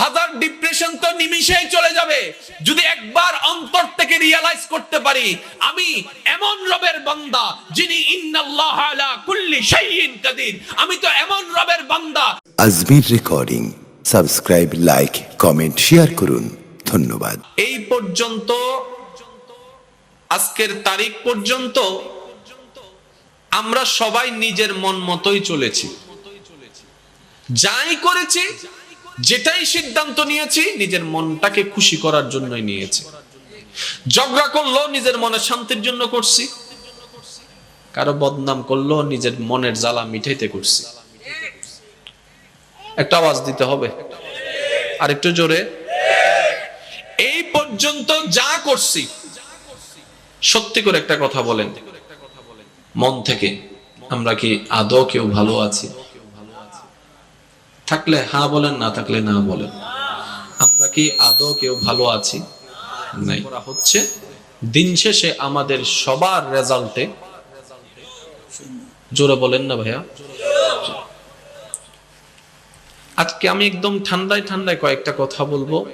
হাজার ডিপ্রেশন তো নিমিশেই চলে যাবে। যদি একবার অন্তর থেকে রিয়ালাইজ করতে পারি আমি এমন রবের বান্দা যিনি ইন্নাল্লাহ আলা কুল্লি শাইইন কাদির। আমি তো এমন রবের বান্দা। Ajmir recording subscribe like comment share করুন। ধন্যবাদ। এই পর্যন্ত আজকের তারিখ পর্যন্ত আমরা সবাই নিজের মন মতোই চলেছি। যাই করেছি যেটাই সিদ্ধান্ত নিয়েছি, নিজের মনটাকে খুশি করার জন্যই নিয়েছি। ঝগড়া করল, নিজের মনে শান্তির জন্য করছি। কারও বদনাম করল, নিজের মনের জ্বালা মিঠাইতে করছি। একটা আওয়াজ দিতে হবে। আর একটু জোরে। এই পর্যন্ত যা করছি, সত্যি করে একটা কথা বলেন। মন থেকে আমরা কি আদৌ কেউ ভালো আছি? থাকলে হা বলেন, না থাকলে না বলেন। আমরা কি আদৌ কেউ ভালো আছি? নাই। করা হচ্ছে, দিন শেষে আমাদের সবার রেজাল্টে। জোরে বলেন না ভাইয়া। আজকে আমি একদম ঠান্ডায় ঠান্ডায় কয়েকটা কথা বলব।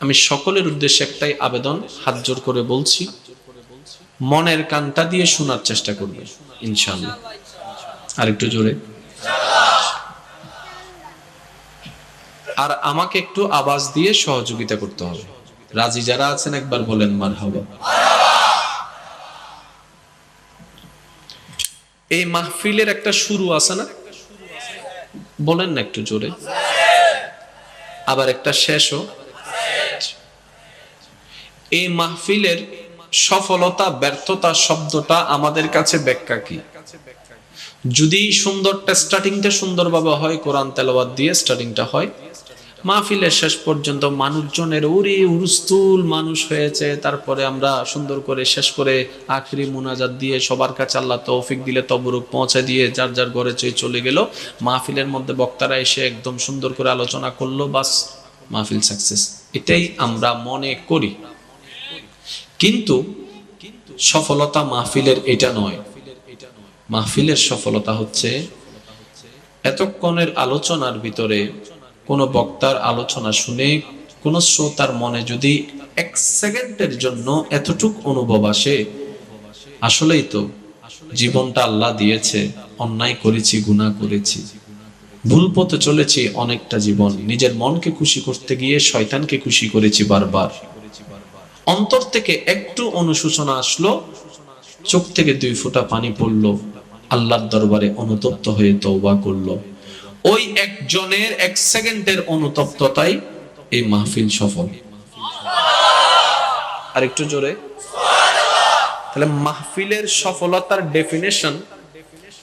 আমি সকলের উদ্দেশ্যে একটাই আবেদন, হাত জোর করে বলছি। মনের কানটা দিয়ে শোনার চেষ্টা করবে ইনশাল্লাহ আর একটু জোরে। আর আমাকে একটু আওয়াজ দিয়ে সহযোগিতা করতে হবে। রাজি যারা আছেন, একবার বলেন মার হবে এই মাহফিলের একটা শুরু আছে না? বলেন না একটু জোরে। আবার একটা শেষও। এই মাহফিলের সফলতা, ব্যর্থতা শব্দটা আমাদের কাছে ব্যাখ্যা কি? যদি সুন্দরটা স্টার্টিংটা সুন্দরভাবে হয়, কোরআন তেলাওয়াত দিয়ে স্টার্টিংটা হয় মাহফিলের শেষ পর্যন্ত মানুষজনের উরি উরুস্তুল মানুষ হয়েছে। তারপরে আমরা সুন্দর করে শেষ করে আখরি মোনাজাত দিয়ে সবার কাছে আল্লাহ তৌফিক দিলে তবরুক পৌঁছে দিয়ে যার যার ঘরে চেয়ে চলে গেল, মাহফিলের মধ্যে বক্তারা এসে একদম সুন্দর করে আলোচনা করল, বাস মাহফিল সাকসেস এটাই আমরা মনে করি। কিন্তু সফলতা মাহফিলের এটা নয়। মাহফিলের সফলতা হচ্ছে এতক্ষণের আলোচনার ভিতরে কোনো বক্তার আলোচনা শুনে কোন শ্রোতার মনে যদি এক সেকেন্ডের জন্য এতটুক অনুভব আসে, আসলেই তো জীবনটা আল্লাহ দিয়েছে, অন্যায় করেছি, গুনাহ করেছি। ভুল পথে চলেছি অনেকটা জীবন, নিজের মনকে খুশি করতে গিয়ে শয়তানকে খুশি করেছি বারবার। অন্তর থেকে একটু অনুশোচনা আসলো, চোখ থেকে দুই ফোঁটা পানি পড়ল, আল্লাহর দরবারে অনুতপ্ত হয়ে তওবা করল। ওই একজনের এক সেকেন্ডের অনুতপ্ততাই এই মাহফিল সফল। আর একটু জোরে। তাহলে মাহফিলের সফলতার ডেফিনেশন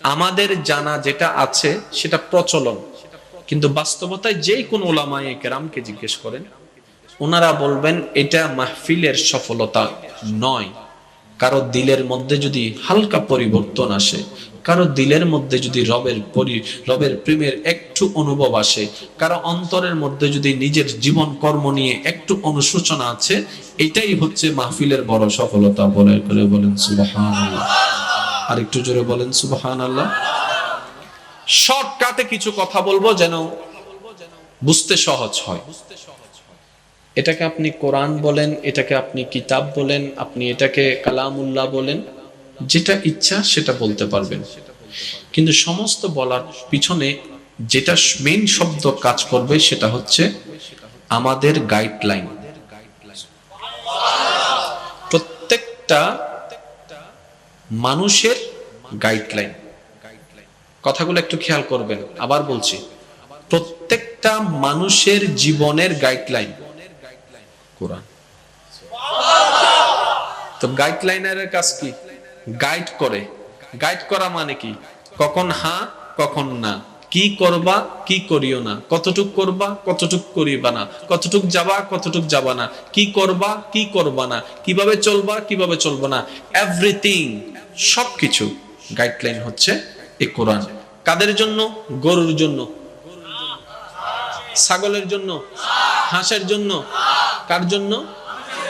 আমাদের জানা যেটা আছে সেটা প্রচলন। কিন্তু বাস্তবতায় যেই কোন ওলামায়ে কেরামকে জিজ্ঞেস করেন, ওনারা বলবেন এটা মাহফিলের সফলতা নয়। কারও দিলের মধ্যে যদি হালকা পরিবর্তন আসে, কারও দিলের মধ্যে যদি রবের পরি, রবের প্রেমের একটু অনুভব আসে, কারও অন্তরের মধ্যে যদি নিজের জীবন কর্ম নিয়ে একটু অনুশোচনা আছে, এটাই হচ্ছে মাহফিলের বড় সফলতা। বলে করে বলেন সুবাহান আর একটু জোরে বলেন সুবাহান আল্লাহ শর্টকাটে কিছু কথা বলব যেন বুঝতে সহজ হয়। এটাকে আপনি কোরআন বলেন, এটাকে আপনি কিতাব বলেন, আপনি এটাকে কালামুল্লাহ বলেন, যেটা ইচ্ছা সেটা বলতে পারবেন। কিন্তু সমস্ত বলার পিছনে যেটা মেইন শব্দ কাজ করবে সেটা হচ্ছে আমাদের গাইডলাইন প্রত্যেকটা মানুষের গাইডলাইন কথাগুলো একটু খেয়াল করবেন, আবার বলছি। প্রত্যেকটা মানুষের জীবনের গাইডলাইন কোরআন। তো গাইডলাইনারের কাজ কি? গাইড করে। গাইড করা মানে কি? কখন হ্যাঁ কখন না। কি করবা, কি করিও না। কতটুক করবা, কতটুক করিবা না। কতটুক যাবা কতটুক যাবা না। কি করবা কি করবা না। কীভাবে চলবা কীভাবে চলবা না। এভরিথিং সবকিছু গাইডলাইন হচ্ছে এ কোরআন। কাদের জন্য? গরুর জন্য। ছাগলের জন্য হাঁসের জন্য কার জন্য?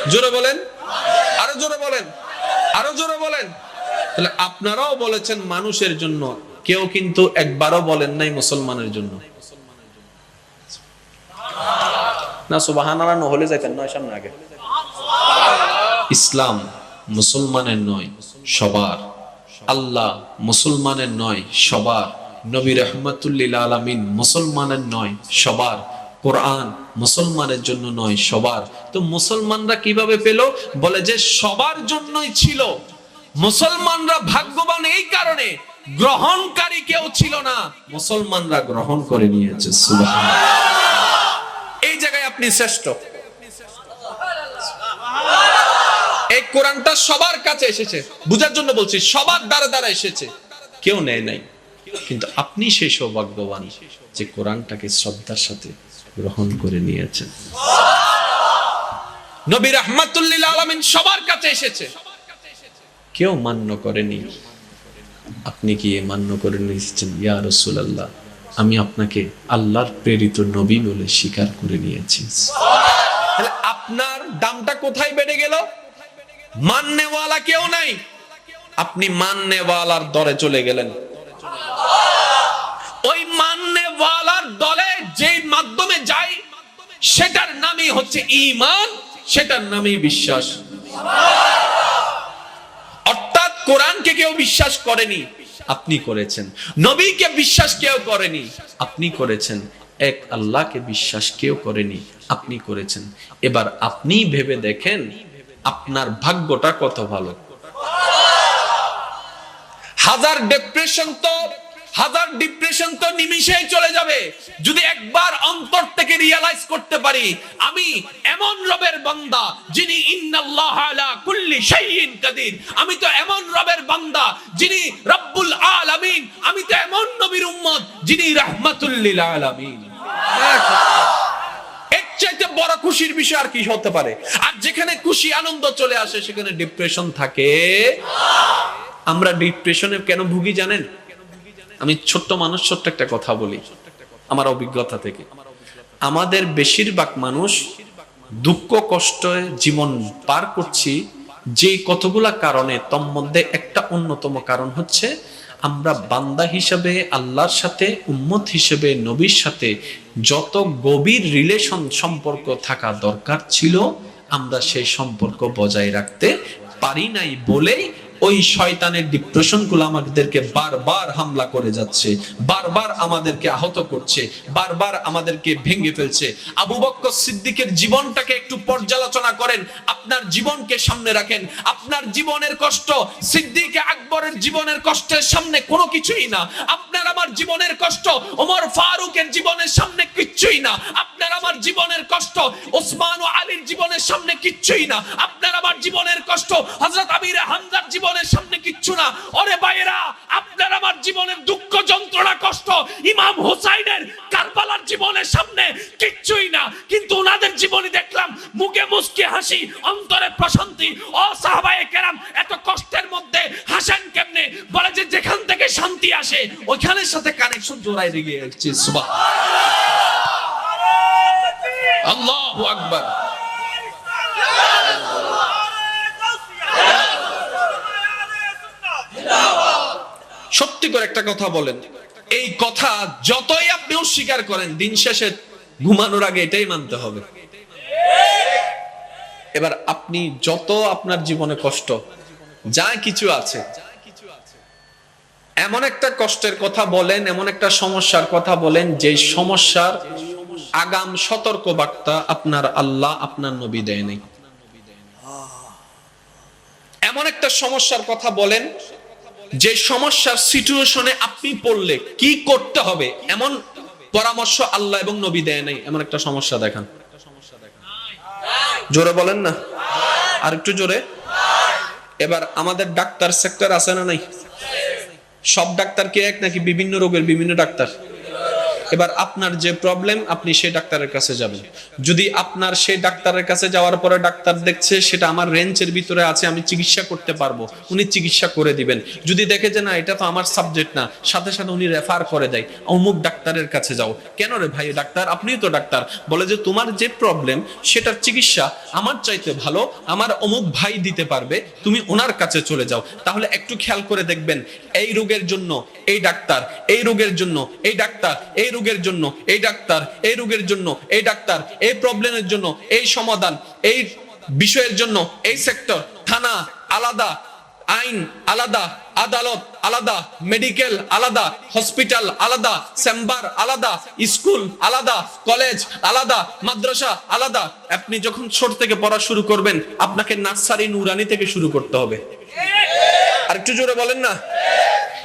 জোরে বলেন। আরও জোরে বলেন। আরও জোরে বলেন। তাহলে আপনারাও বলেছেন মানুষের জন্য কেউ কিন্তু একবারও বলেন নাই মুসলমানের জন্য। না সুবাহান আল্লাহ নহলে যাইতেন নয় সামনে আগে। ইসলাম মুসলমানের নয় সবার। আল্লাহ মুসলমানের নয় সবার। নবী রহমতুল্লিল আলমিন মুসলমানের নয়, সবার। কোরআন মুসলমানের জন্য নয়, সবার। তো মুসলমানরা কীভাবে পেল? বলে যে সবার জন্যই ছিল। মুসলমানরা ভাগ্যবান এই কারণে গ্রহণকারী কেউ ছিল না। মুসলমানরা গ্রহণ করে নিয়েছে এই জায়গায় আপনি শ্রেষ্ঠ। এই কোরআনটা সবার কাছে এসেছে। বুঝার জন্য বলছি, সবার দ্বারা দ্বারা এসেছে। কেউ নেয় নাই। কিন্তু আপনি সেই সৌভাগ্যবান যে কোরআনটাকে শ্রদ্ধার সাথে গ্রহণ করে নিয়েছেন। নবী রহমাতুল্লিল আলমিন সবার কাছে এসেছে। কেউ মান্য করেনি। আপনি কি মান্য করে নিয়েছেন? ইয়া রসুলাল্লাহ, আমি আপনাকে আল্লাহর প্রেরিত নবী বলে স্বীকার করে নিয়েছি। আপনার দামটা কোথায় বেড়ে গেল? মাননেওয়ালা কেউ নাই। আপনি মান মাননেওয়ালার দরে চলে গেলেন ওই মাননেওয়ালার দলে যে মাধ্যমে যাই সেটার নামই হচ্ছে ঈমান, সেটার নামই বিশ্বাস। অর্থাৎ কোরআনকে কেউ বিশ্বাস করেনি, আপনি করেছেন। নবীকে বিশ্বাস কেউ করেনি, আপনি করেছেন। এক আল্লাহকে বিশ্বাস কেউ করেনি, আপনি করেছেন। এবার আপনি ভেবে দেখেন, আপনার ভাগ্যটা কত ভালো। হাজার ডিপ্রেশন তো হাজার ডিপ্রেশন তো নিমিশেই চলে যাবে। যদি একবার অন্তর থেকে রিয়ালাইজ করতে পারি, আমি এমন রবের বান্দা যিনি ইন্নাল্লাহ আলা কুল্লি শাইইন কাদির। আমি তো এমন রবের বান্দা যিনি রব্বুল আলামিন। আমি তো এমন নবীর উম্মত যিনি রাহমাতুল লিল আলামিন। এর চাইতে বড় খুশির বিষয় আর কি হতে পারে? আর যেখানে খুশি, আনন্দ চলে আসে, সেখানে ডিপ্রেশন থাকে। আমরা ডিপ্রেশনে কেন ভুগি জানেন? আমি ছোট্ট মানুষ, ছোট্ট একটা কথা বলি আমার অভিজ্ঞতা থেকে। আমাদের বেশিরভাগ মানুষ দুঃখ, কষ্ট, জীবন পার করছি যে কতগুলা কারণে, তোর মধ্যে একটা অন্যতম কারণ হচ্ছে আমরা বান্দা হিসেবে, আল্লাহর সাথে, উম্মত হিসেবে, নবীর সাথে যত গভীর রিলেশন সম্পর্ক থাকা দরকার ছিল, আমরা সেই সম্পর্ক বজায় রাখতে পারি নাই বলেই ওই শয়তানের ডিপ্রেশনগুলো আমাদেরকে বারবার হামলা করে যাচ্ছে, বারবার আমাদেরকে আহত করছে, বারবার আমাদেরকে ভেঙে ফেলছে। আবু বক্কর সিদ্দিকের জীবনটাকে একটু পর্যালোচনা করেন, আপনার জীবনকে সামনে রাখেন। আপনার জীবনের কষ্ট, সিদ্দিকে আকবরের জীবনের কষ্টের সামনে কোনো কিছুই না। আপনার আমার জীবনের কষ্ট, ওমর ফারুকের জীবনের সামনে কিচ্ছুই না। আপনার আমার জীবনের কষ্ট, ওসমান ও আলীর জীবনের সামনে কিচ্ছুই না। আপনার আমার জীবনের কষ্ট, হযরত আমির হামজার জীবনের সামনে কিচ্ছু না। ওরে ভাইয়েরা, আপনার আমার জীবনের দুঃখ, যন্ত্রণা, কষ্ট, ইমাম হোসাইনের কারবালার জীবনের সামনে কিচ্ছুই না। কিন্তু ওনাদের জীবনে দেখলাম মুখে মুসকে হাসি, অন্তরে প্রশান্তি। ও সাহাবায়ে কেরাম, এত কষ্টের মধ্যে হাসেন কেমনে? বলে যে যেখান থেকে শান্তি আসে, ওইখানের সাথে কানেকশন জোড়াই লেগে যাচ্ছে সুবহান আল্লাহু আকবার। সত্যি করে একটা কথা বলেন। এই কথা যতই আপনি অস্বীকার করেন, দিন শেষে ঘুমানোর আগে এটাই মানতে হবে। এবার আপনি যত আপনার জীবনে কষ্ট, যা কিছু আছে, এমন একটা কষ্টের কথা বলেন, এমন একটা সমস্যার কথা বলেন যে সমস্যার আগাম সতর্ক বার্তা আপনার আল্লাহ আপনার নবী দেয় নাই। এমন একটা সমস্যার কথা বলেন যে সমস্যার সিচুয়েশনে আপনি পড়লে কি করতে হবে? এমন পরামর্শ আল্লাহ এবং নবী দেয় নাই। এমন একটা সমস্যা দেখান। জোরে বলেন না? আর একটু জোরে। এবার আমাদের ডাক্তার সেক্টর আছে না নাই? সব ডাক্তার কে এক নাকি বিভিন্ন রোগের বিভিন্ন ডাক্তার? এবার আপনার যে প্রবলেম আপনি সেই ডাক্তারের কাছে যাবেন। যদি আপনার সেই ডাক্তারের কাছে যাওয়ার পরে ডাক্তার দেখছে সেটা আমার রেঞ্জের ভিতরে আছে, আমি চিকিৎসা করতে পারব, উনি চিকিৎসা করে দিবেন। যদি দেখে যে না, এটা তো আমার সাবজেক্ট না, সাথে সাথে উনি রেফার করে দেয়, অমুক ডাক্তারের কাছে যাও। কেন রে ভাই ডাক্তার? আপনিও তো ডাক্তার। বলে যে তোমার যে প্রবলেম সেটার চিকিৎসা আমার চাইতে ভালো, আমার অমুক ভাই দিতে পারবে, তুমি ওনার কাছে চলে যাও। তাহলে একটু খেয়াল করে দেখবেন, এই রোগের জন্য এই ডাক্তার, এই রোগের জন্য এই ডাক্তার, এই রোগের রোগের জন্য, এই ডাক্তার, এই রোগের জন্য, এই ডাক্তার, এই প্রবলেমের জন্য, এই সমাধান, এই বিষয়ের জন্য, এই সেক্টর থানা, আলাদা, আইন, আলাদা, আদালত, আলাদা মেডিকেল আলাদা হসপিটাল আলাদা চেম্বার আলাদা স্কুল আলাদা কলেজ আলাদা, মাদ্রাসা, আলাদা। আপনি যখন ছোট থেকে পড়া শুরু করবেন, আপনাকে নার্সারি নুরানি থেকে শুরু করতে হবে। আর একটু জোরে বলেন না?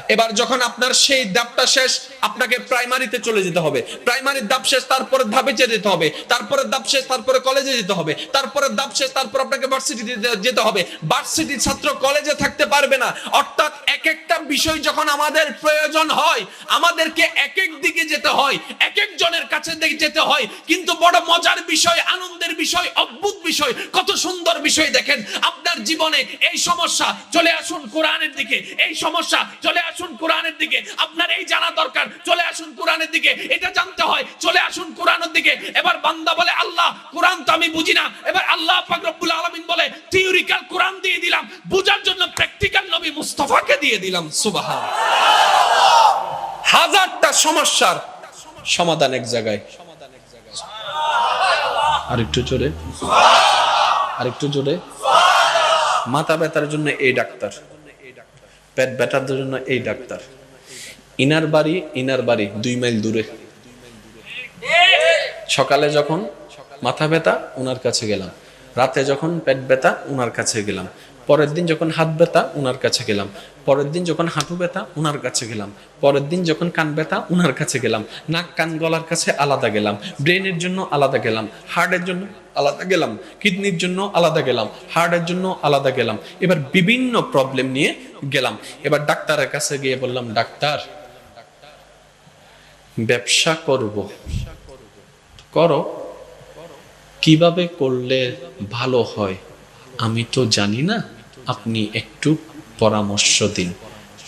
এবার যখন আপনার সেই ধাপটা শেষ, আপনাকে প্রাইমারিতে চলে যেতে হবে। প্রাইমারির ধাপ শেষ তারপরে ধাপে যেতে হবে। তারপরে ধাপ শেষ, তারপরে কলেজে যেতে হবে। তারপরে ধাপ শেষ, তারপর আপনাকে ভার্সিটিতে যেতে হবে। ভার্সিটির ছাত্র কলেজে থাকতে পারবে না। অর্থাৎ এক একটা বিষয় যখন আমাদের প্রয়োজন হয়, আমাদেরকে এক এক দিকে যেতে হয় এক একজনের কাছে যেতে হয়। কিন্তু বড় মজার বিষয়, আনন্দের বিষয়, অদ্ভুত বিষয়, কত সুন্দর বিষয় দেখেন। আপনার জীবনে এই সমস্যা চলে আসুন কোরআনের দিকে, এই সমস্যা চলে আসুন কোরআনের দিকে। আপনার এই জানা দরকার, চলে আসুন কোরআনের দিকে। এটা জানতে হয়, চলে আসুন কোরআনের দিকে। এবার বান্দা বলে, আল্লাহ, কোরআন তো আমি বুঝি না। এবার আল্লাহ পাক রব্বুল আলামিন বলে থিওরিক্যাল কোরআন দিয়ে দিলাম। বুঝার জন্য দিয়ে দিলাম, সুবহান। হাজারটা সমস্যার সমাধান এক জায়গায়। আরেকটু জোরে। আরেকটু জোরে। মাথা ব্যথার জন্য এই ডাক্তার। পেট ব্যথার জন্য এই ডাক্তার। ইনার বাড়ি ইনার বাড়ি, দুই মাইল দূরে। সকালে যখন মাথা ব্যথা ওনার কাছে গেলাম। রাতে যখন পেট ব্যথা ওনার কাছে গেলাম। পরের দিন যখন হাত ব্যথা ওনার কাছে গেলাম। পরের দিন যখন হাঁটু ব্যথা ওনার কাছে গেলাম। পরের দিন যখন কান ব্যথা ওনার কাছে গেলাম। নাক, কান, গলার কাছে আলাদা গেলাম। ব্রেনের জন্য আলাদা গেলাম। হার্টের জন্য আলাদা গেলাম। কিডনির জন্য আলাদা গেলাম। হার্টের জন্য আলাদা গেলাম। এবার বিভিন্ন প্রবলেম নিয়ে গেলাম। এবার ডাক্তারের কাছে গিয়ে বললাম, ডাক্তার, ব্যবসা করব। করো। কীভাবে করলে ভালো হয়? আমি তো জানি না। আপনি একটু পরামর্শ দিন।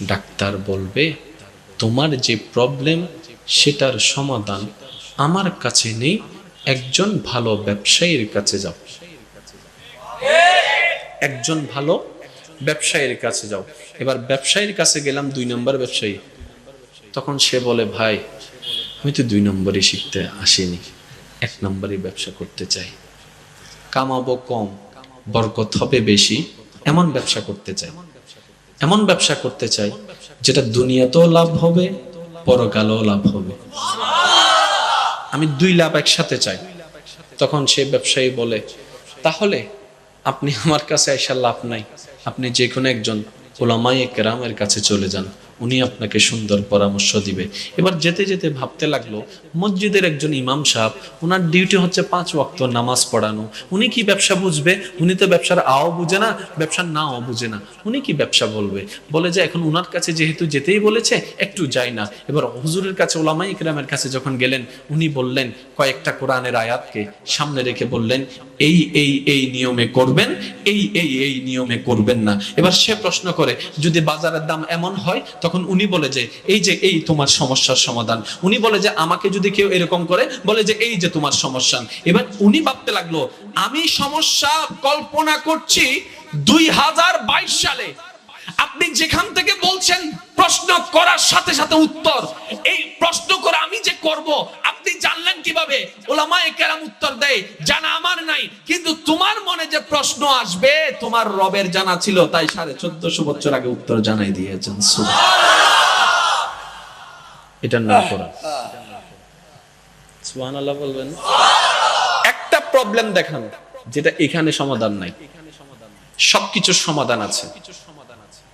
ডাক্তার বলবে, তোমার যে প্রবলেম সেটার সমাধান আমার কাছে নেই, একজন ভালো ব্যবসায়ীর কাছে যাও। একজন ভালো ব্যবসায়ীর কাছে যাও। এবার ব্যবসায়ীর কাছে গেলাম, দুই নম্বর ব্যবসায়ী। তখন সে বলে, ভাই, আমি তো দুই নম্বরই শিখতে আসিনি, এক নম্বরই ব্যবসা করতে চাই। কামাবো কম, বরকত হবে বেশি এমন ব্যবসা করতে চাই। এমন ব্যবসা করতে চাই যেটা দুনিয়াতেও লাভ হবে, পরকালেও লাভ হবে। আমি দুই লাভ একসাথে চাই। তখন সে ব্যবসায়ী বলে, তাহলে আপনি আমার কাছে এসে লাভ নাই। আপনি যে কোনো একজন ওলামাই কেরামের কাছে চলে যান। উনি আপনাকে সুন্দর পরামর্শ দিবে। এবার যেতে যেতে ভাবতে লাগল, মসজিদের একজন ইমাম সাহেব ওনার ডিউটি হচ্ছে পাঁচ ওয়াক্ত নামাজ পড়ানো। উনি কি ব্যবসা বুঝবে? উনি তো ব্যবসার আও বুঝে না, ব্যবসার নাও বুঝে না। উনি কি ব্যবসা বলবে? বলে যে এখন উনার কাছে যেহেতু যেতেই বলেছে, একটু যাই না। এবার হুজুরের কাছে ওলামাই ইকরামের কাছে যখন গেলেন, উনি বললেন, কয়েকটা কোরআনের আয়াতকে সামনে রেখে বললেন, এই এই এই নিয়মে করবেন, এই এই এই নিয়মে করবেন না। এবার সে প্রশ্ন করে, যদি বাজারের দাম এমন হয় উনি বলে যে, এই যে, এই তোমার সমস্যার সমাধান। উনি বলে যে, আমাকে যদি কেউ এরকম করে, বলে যে, এই যে তোমার সমস্যা। এবার উনি ভাবতে লাগল, আমি সমস্যা কল্পনা করছি দুই হাজার বাইশ সালে। আপনি যেখান থেকে বলছেন প্রশ্ন করার সাথে সাথে উত্তর এই প্রশ্ন করে আমি যে করব আপনি জানলেন কীভাবে? ওলামায়ে কেরাম উত্তর দেয় জানা আমার নাই কিন্তু তোমার মনে যে প্রশ্ন আসবে তোমার রবের জানা ছিল তাই সাড়ে চোদ্দশো বছর আগে উত্তর জানাই দিয়েছেন। এটা না করা। সুবহানাল্লাহ বলবেন। একটা প্রবলেম দেখান যেটা এখানে সমাধান নাই। সবকিছুর সমাধান আছে।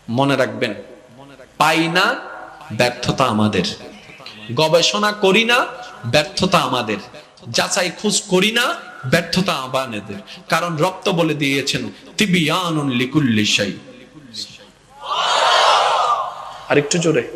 মনে রাখবেন, পাই না ব্যর্থতা আমাদের। গবেষণা করি না ব্যর্থতা আমাদের। যাচাই খোঁজ করি না ব্যর্থতা আমাদের। কারণ রক্ত বলে দিয়েছেন, তিবিয়ানুন লিকুল্লি শাই। আরেকটু জোরে।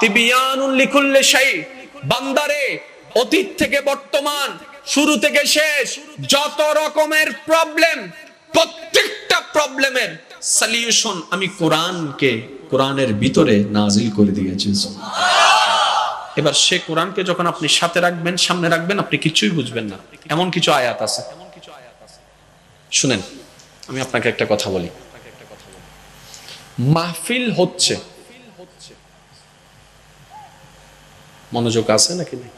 তিবিয়ানুন লিকুল্লি শাই, বান্দারে, অতীত থেকে বর্তমান, শুরু থেকে শেষ, যত রকমের প্রবলেম প্রত্যেকটা প্রবলেমের সলিউশন আমি কোরআনকে, কোরআনের ভিতরে নাজিল করে দিয়েছি। এবার সে কোরআনকে যখন আপনি সাথে রাখবেন, সামনে রাখবেন, আপনি কিছুই বুঝবেন না। এমন কিছু আয়াত আছে। শুনেন, আমি আপনাকে একটা কথা বলি। মাহফিল হচ্ছে। মনোযোগ আছে নাকি নেই?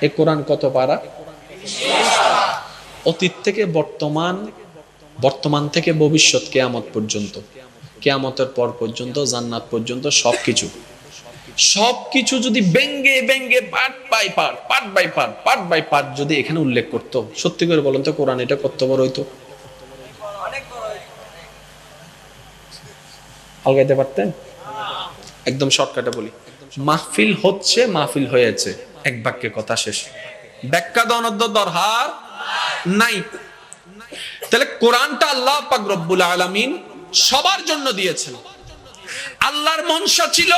এ কোরআন কত পারা? অতীত থেকে বর্তমান বর্তমান থেকে ভবিষ্যৎ কেয়ামত পর্যন্ত, কেয়ামতের পর পর্যন্ত, জান্নাত পর্যন্ত সবকিছু। সবকিছু যদি ব্যঙ্গে ব্যঙ্গে part by part part by part part by part যদি এখানে উল্লেখ করতো, সত্যি করে বলেন তো, কোরআন এটা কত বড় হইতো? আলগাইতে পারতেন? একদম শর্টকাটে বলি। মাহফিল হচ্ছে, মাহফিল হয়েছে। এক বাক্যে কথা শেষ। ব্যাখ্যা দনদ্দ দরহার নাই। তাহলে কোরআনটা আল্লাহ পাক রব্বুল আলামিন সবার জন্য দিয়েছেন। আল্লাহর মনসা ছিল,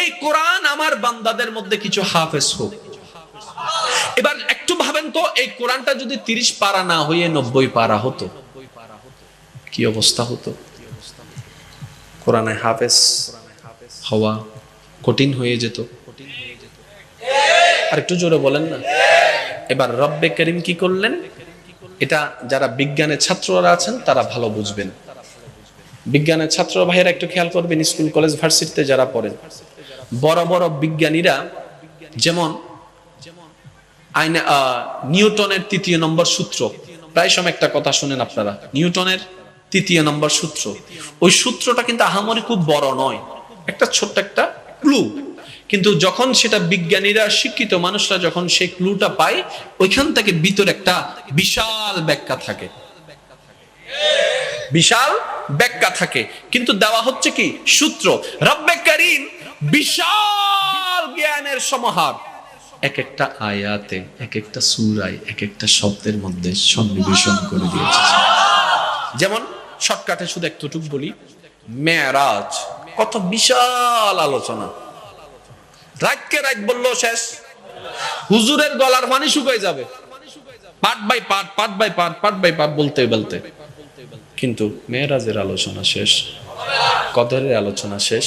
এই কোরআন আমার বান্দাদের মধ্যে কিছু হাফেজ হোক। এবার একটু ভাবেন তো, এই কোরআনটা যদি তিরিশ পারা না হয়ে নব্বই পারা হতো, কি অবস্থা হতো? কোরআনে হাফেজ হওয়া কঠিন হয়ে যেত। আর একটু জোরে বলেন না। এবার রব্বে করিম কি করলেন? এটা যারা বিজ্ঞানের ছাত্ররা আছেন, তারা ভালো বুঝবেন। বিজ্ঞানের ছাত্র ভাইয়েরা একটু খেয়াল করবেন, স্কুল, কলেজ, ভার্সিটিতে যারা পড়েন বড় বড় বিজ্ঞানীরা যেমন আইনে নিউটনের তৃতীয় নম্বর সূত্র, প্রায় সময় একটা কথা শুনেন আপনারা, নিউটনের তৃতীয় নম্বর সূত্র। ওই সূত্রটা কিন্তু আহামরি খুব বড় নয়। একটা ছোট্ট একটা ক্লু কিন্তু যখন সেটা বিজ্ঞানীরা শিক্ষিত মানুষরা যখন সেই ক্লুটা পায় ওইখান থেকে ভিতরে একটা বিশাল ব্যাখ্যা থাকে। বিশাল ব্যাখ্যা থাকে। কিন্তু দেওয়া হচ্ছে কি? সূত্র। রব্বে করিম বিশাল জ্ঞানের সমাহার। এক একটা আয়াতে এক একটা সুরায় এক একটা শব্দের মধ্যে সন্নিবেশন করে দিয়েছে। যেমন শর্টকাটে শুধু একটুটুক বলি মেয়ারাজ। কত বিশাল আলোচনা। রাতকে রাত বলল শেষ। হুজুরের গলার পানি শুকাই যাবে। Part by part part by part part by part বলতে বলতে। কিন্তু মেয়েরাজের আলোচনা শেষ, কদরের আলোচনা শেষ।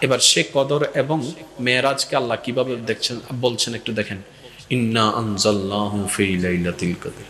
এবার সে কদর এবং মেয়েরাজকে আল্লাহ কীভাবে দেখছেন, বলছেন একটু দেখেন। ইন্না আনজাল্লাহু ফি লাইলাতিল কদর।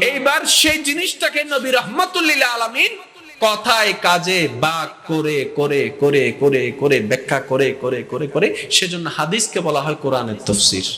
এইবার সেই জিনিসটাকে নবী রহমতুল্লিল আলামিন কথায়, কাজে, বাক করে করে করে করে করে, ব্যাখ্যা করে করে করে করে, সেজন্য হাদিসকে বলা হয় কোরআনের তফসির।